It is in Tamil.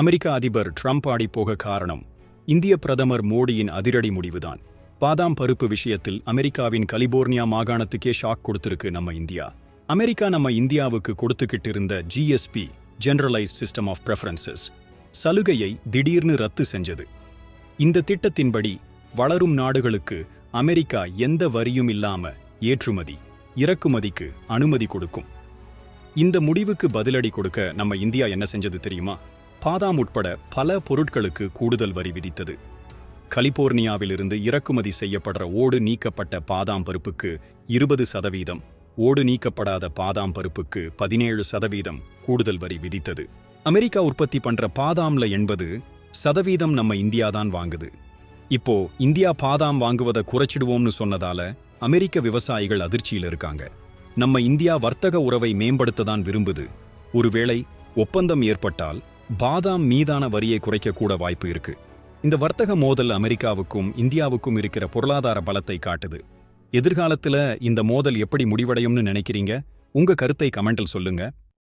அமெரிக்க அதிபர் ட்ரம்ப் ஆடிப்போக போக காரணம் இந்திய பிரதமர் மோடியின் அதிரடி முடிவுதான். பாதாம் பருப்பு விஷயத்தில் அமெரிக்காவின் கலிபோர்னியா மாகாணத்துக்கே ஷாக் கொடுத்திருக்கு நம்ம இந்தியா. அமெரிக்கா நம்ம இந்தியாவுக்கு கொடுத்துக்கிட்டு இருந்த GSP generalise system of preferences சலுகையை திடீர்னு ரத்து செஞ்சது. இந்த திட்டத்தின்படி வளரும் நாடுகளுக்கு அமெரிக்கா எந்த வரியும் இல்லாம ஏற்றுமதி இறக்குமதிக்கு அனுமதி கொடுக்கும். இந்த முடிவுக்கு பதிலடி கொடுக்க நம்ம இந்தியா என்ன செஞ்சது தெரியுமா? பாதாம் உட்பட பல பொருட்களுக்கு கூடுதல் வரி விதித்தது. கலிபோர்னியாவிலிருந்து இறக்குமதி செய்யப்படுற ஓடு நீக்கப்பட்ட பாதாம் பருப்புக்கு இருபது சதவீதம் ஓடு நீக்கப்படாத பாதாம் பருப்புக்கு பதினேழு சதவீதம் கூடுதல் வரி விதித்தது. அமெரிக்கா உற்பத்தி பண்ற பாதாம்ல எண்பது சதவீதம் நம்ம இந்தியா தான் வாங்குது. இப்போ இந்தியா பாதாம் வாங்குவதை குறைச்சிடுவோம்னு சொன்னதால அமெரிக்க விவசாயிகள் அதிர்ச்சியில் இருக்காங்க. நம்ம இந்தியா வர்த்தக உறவை மேம்படுத்த தான் விரும்புது. ஒருவேளை ஒப்பந்தம் ஏற்பட்டால் பாதாம் மீதான வரியை குறைக்க கூட வாய்ப்பு இருக்கு. இந்த வர்த்தக மோதல் அமெரிக்காவுக்கும் இந்தியாவுக்கும் இருக்கிற பொருளாதார பலத்தை காட்டுது. எதிர்காலத்துல இந்த மோதல் எப்படி முடிவடையும்னு நினைக்கிறீங்க? உங்க கருத்தை கமெண்டில் சொல்லுங்க.